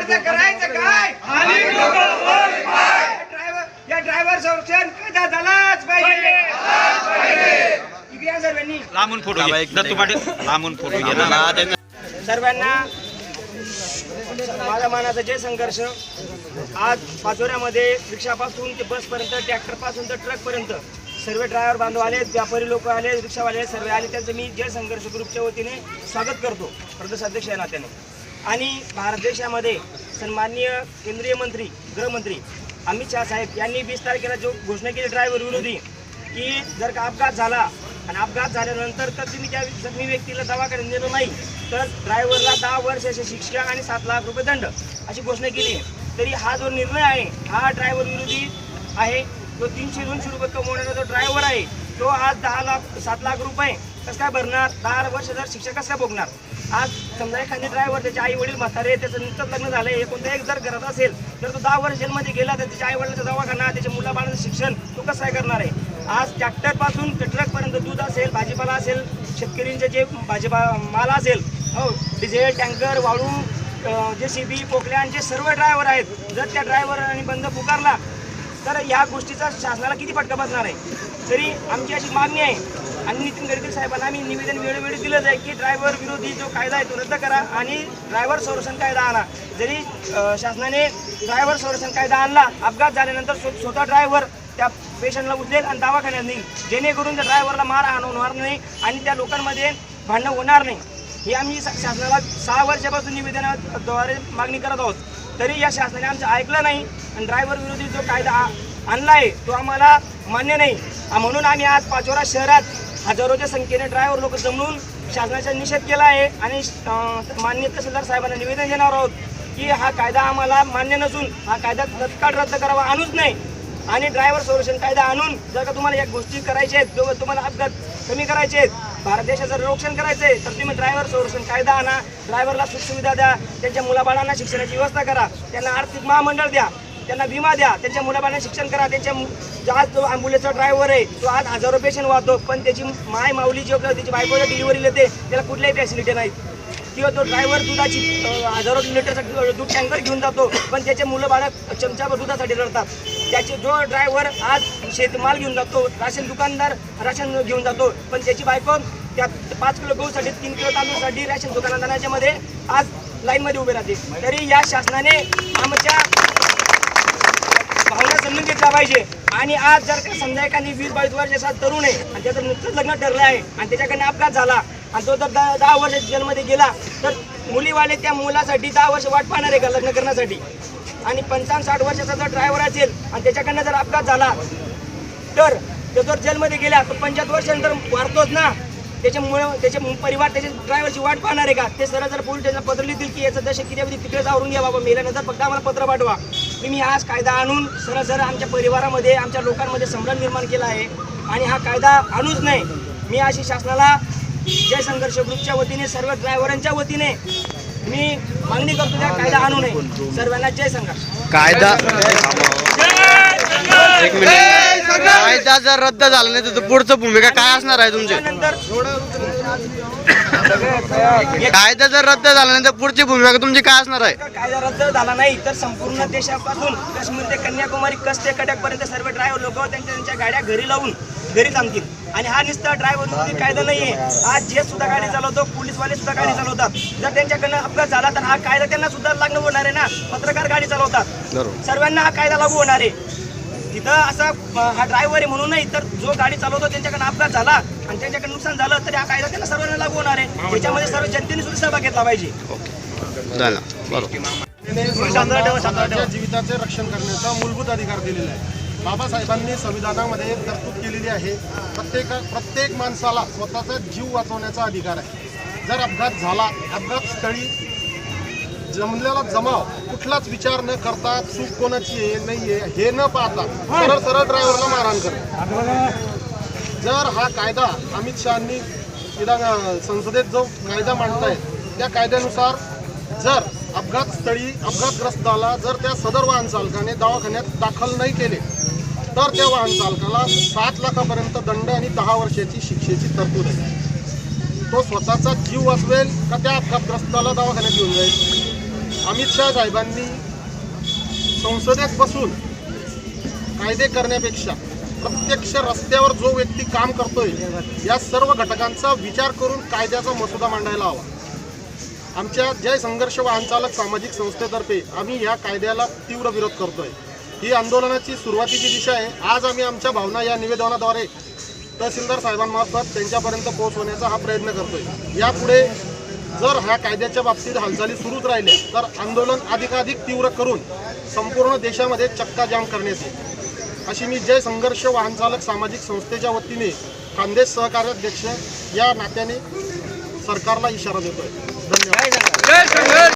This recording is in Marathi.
ड्रायव्हरचं करायचं काय? ड्रायव्हर या ड्रायव्हर संरक्षण कायदा झालाच पाहिजे. इकडे या सर्वांनी. लांबून फोटो घे. दत्तू पाटील लांबून फोटो घे. ना सर्वांना माझ्या मनाचा जे संघर्ष. आज पाचोऱ्यामध्ये रिक्षापासून ते बसपर्यंत ट्रॅक्टरपासून तर ट्रकपर्यंत सर्व ड्रायव्हर बांधव आले व्यापारी लोक आले रिक्षावाले सर्व आले. त्यांचं मी जय संघर्ष ग्रुपच्या वतीने स्वागत करतो. प्रदेश अध्यक्ष या नात्याने. आणि भारत देशामध्ये सन्माननीय केंद्रीय मंत्री गृहमंत्री अमित शहा साहेब यांनी वीस तारखेला जो घोषणा केली ड्रायव्हर विरोधी की जर का अपघात झाला आणि अपघात झाल्यानंतर तर तुम्ही त्या जखमी व्यक्तीला दवाखान्यात नेलं नाही तर ड्रायव्हरला दहा वर्षाची शिक्षा आणि सात लाख रुपये दंड अशी घोषणा केली तरी हा जो निर्णय आहे हा ड्रायव्हर विरोधी आहे तो तीनशे दोनशे रुपये कमवणारा जो ड्रायव्हर आहे तो आज दहा लाख सात लाख रुपये कसं काय भरणार दहा वर्ष जर शिक्षा कसं काय भोगणार? आज समजा एखादी ड्रायव्हर त्याचे आई वडील म्हातारे त्याचं नुकतंच लग्न झालंय कोणत्या एक जर घरात असेल तर तो दहा वर्ष जेलमध्ये गेला तर त्याच्या आई वडिलांचा दवाखाना त्याच्या मुलाबाळाचं शिक्षण तो कसं काय करणार आहे? आज ट्रॅक्टरपासून ते ट्रकपर्यंत दूध असेल भाजीपाला असेल शेतकऱ्यांचे जे भाजीपा माल असेल हो डिझेल टँकर वाळू जे सी बी पोकल्यांचे सर्व ड्रायव्हर आहेत जर त्या ड्रायव्हरांनी बंद पुकारला तर या गोष्टीचा शासनाला किती फटका बसणार आहे? तरी आमची अशी मागणी आहे आणि नितीन गडकरी साहेबांना आम्ही निवेदन वेळोवेळी दिलं जाईल की ड्रायव्हर विरोधी जो कायदा आहे तो रद्द करा आणि ड्रायव्हर संरक्षण कायदा आणा. जरी शासनाने ड्रायव्हर संरक्षण कायदा आणला अपघात झाल्यानंतर स्वतः ड्रायव्हर त्या पेशंटला उचलेल आणि दवाखान्यात नाही जेणेकरून त्या ड्रायव्हरला मार होणार नाही आणि त्या लोकांमध्ये भांडणं होणार नाही. हे आम्ही शासनाला सहा वर्षापासून निवेदनाद्वारे मागणी करत आहोत. तरी या शासनाने आमचं ऐकलं नाही आणि ड्रायव्हर विरोधी जो कायदा आ- आणला आहे तो आम्हाला मान्य नाही. म्हणून आम्ही आज पाचोरा शहरात हजारोच्या संख्येने ड्रायव्हर लोक जमून शासनाचा निषेध केला आहे. आणि मान्य तहसीलदार साहेबांना निवेदन देणार आहोत की हा कायदा आम्हाला मान्य नसून हा कायदा तत्काळ रद्द करावा आणूच नाही. आणि ड्रायव्हर संरक्षण कायदा आणून जर का तुम्हाला या गोष्टी करायच्या आहेत तुम्हाला अपघात कमी करायचे आहेत भारत देशाचं रक्षण करायचं आहे तर तुम्ही ड्रायव्हर संरक्षण कायदा आणा. ड्रायव्हरला सुखसुविधा द्या. त्यांच्या मुलाबाळांना शिक्षणाची व्यवस्था करा. त्यांना आर्थिक महामंडळ द्या. त्यांना विमा द्या त्यांच्या मुलाबाळांना शिक्षण करा त्यांच्या जो आज जो ॲम्ब्युलन्सचा ड्रायव्हर आहे तो आज हजारो पेशंट वाहतो पण त्याची माय माऊली जी त्याची बायकोला डिलिव्हरी देते त्याला कुठल्याही फॅसिलिटी नाहीत. किंवा तो ड्रायव्हर दुधाची हजारो लिटरचा दूध टँकर घेऊन जातो पण त्याचे मुलं बाळं चमच्यावर दुधासाठी रडतात. त्याचे जो ड्रायव्हर आज शेतमाल घेऊन जातो राशन दुकानदार राशन घेऊन जातो पण त्याची बायको त्यात पाच किलो गहूसाठी तीन किलो तांदूळसाठी राशन दुकानदाराच्यामध्ये आज लाईनमध्ये उभे राहते. तरी या शासनाने आमच्या भावना समजून घेतल्या पाहिजे. आणि आज जर का समजा एखादी वीस बावीस वर्षाचा तरुण आहे आणि त्याचं नुकतंच लग्न ठरलं आहे आणि त्याच्याकडनं अपघात झाला आणि तो जर दहा दहा वर्ष जेलमध्ये गेला तर मुलीवाले त्या मुलासाठी दहा वर्ष वाट पाहणार आहे का लग्न करण्यासाठी? आणि पंचावन्न साठ वर्षाचा जर ड्रायव्हर असेल आणि त्याच्याकडनं जर अपघात झाला तर तो जर जेलमध्ये गेला तर पंच्याहत्तर वर्षानंतर वारतोच ना. त्याच्यामुळे त्याचे परिवार त्याच्या ड्रायव्हरची वाट पाहणार आहे का? ते सरळ जर पोलीस स्टेशनला पत्र लिहितील की याचं दशक किती तिकडे सावरून घ्या बाबा मेल्यानंतर फक्त आम्हाला पत्र पाठवा. तुम्ही आज कायदा आणून सरळ सरळ आमच्या परिवारामध्ये आमच्या लोकांमध्ये संभ्रम निर्माण केला आहे. आणि हा कायदा आणूच नाही. मी अशी शासनाला जय संघर्ष ग्रुपच्या वतीने सर्व ड्रायव्हरांच्या वतीने मी मागणी करतो त्या कायदा आणू नये. सर्वांना जय संघर्ष. कायदा एक मिनिट. कायदा जर रद्द झाला नाही तर पुढचं भूमिका काय असणार आहे तुमची? कायदा जर रद्द झाला नाही तर पुढची भूमिका तुमची काय असणार आहे? कायदा रद्द झाला नाही तर संपूर्ण देशापासून काश्मीर ते कन्याकुमारी कस ते कटकपर्यंत सर्व ड्रायव्हर लोक त्यांच्या त्यांच्या गाड्या घरी लावून घरी थांबतील. आणि हा नुसता ड्रायव्हर कायदा नाहीये. आज जे सुद्धा गाडी चालवतो पोलीसवाले सुद्धा गाडी चालवतात. जर त्यांच्याकडनं अपघात झाला तर हा कायदा त्यांना सुद्धा लागू होणार आहे ना? पत्रकार गाडी चालवतात. सर्वांना हा कायदा लागू होणार आहे. तिथं असा हा ड्रायव्हर आहे म्हणून नाही तर जो गाडी चालवतो त्यांच्याकडनं अपघात झाला आणि त्यांच्याकडे नुकसान झालं तरी हा कायदा त्यांना सर्वांना लागू होणार आहे. त्याच्यामध्ये सर्व जनतेने सुद्धा सहभाग घेतला पाहिजे. झालं. बरोबर समाजाच्या जीविताचे रक्षण करण्याचा मूलभूत अधिकार दिलेला आहे. बाबासाहेबांनी संविधानामध्ये तरतूद केलेली आहे प्रत्येक प्रत्येक माणसाला स्वतःचा जीव वाचवण्याचा अधिकार आहे. जर अपघात झाला अपघात स्थळी जमलेला जमाव कुठलाच विचार न करता चूक कोणाची आहे नाही आहे हे न पाहता सरळ सरळ ड्रायव्हरला मारहाण करतो जर हा कायदा अमित शहानी विधान संसदेत जो कायदा मांडताय त्या कायद्यानुसार जर अपघात स्थळी अपघातग्रस्त झाला जर त्या सदर वाहन चालकाने दवाखान्यात दाखल नाही केले तर त्या वाहन चालकाला सात लाखापर्यंत दंड आणि दहा वर्षाची शिक्षेची तरतूद आहे. तो स्वतःचा जीव वाचवेल का त्या अपघातग्रस्ताला दवाखान्यात घेऊन जाईल? अमित शहा साहेबांनी संसदेत बसून कायदे करण्यापेक्षा प्रत्यक्ष रस्त्यावर जो व्यक्ती काम करतोय या सर्व घटकांचा विचार करून कायद्याचा मसुदा मांडायला हवा. आमच्या जय संघर्ष वाहन चालक सामाजिक संस्थेतर्फे आम्ही या कायद्याला तीव्र विरोध करतोय. ही आंदोलनाची सुरुवातीची दिशा आहे. आज आम्ही आमच्या भावना या निवेदनाद्वारे तहसीलदार साहेबांमार्फत त्यांच्यापर्यंत पोहोचवण्याचा हा प्रयत्न करतोय. यापुढे जर ह्या कायद्याच्या बाबतीत हालचाली सुरूच राहिल्या तर आंदोलन अधिकाधिक तीव्र करून संपूर्ण देशामध्ये चक्काजाम करण्यात येईल. अशी मी जय संघर्ष वाहन चालक सामाजिक संस्थेच्या वतीने खानदेश सहकार्याध्यक्ष या नात्याने सरकारला इशारा देतोय. धन्यवाद.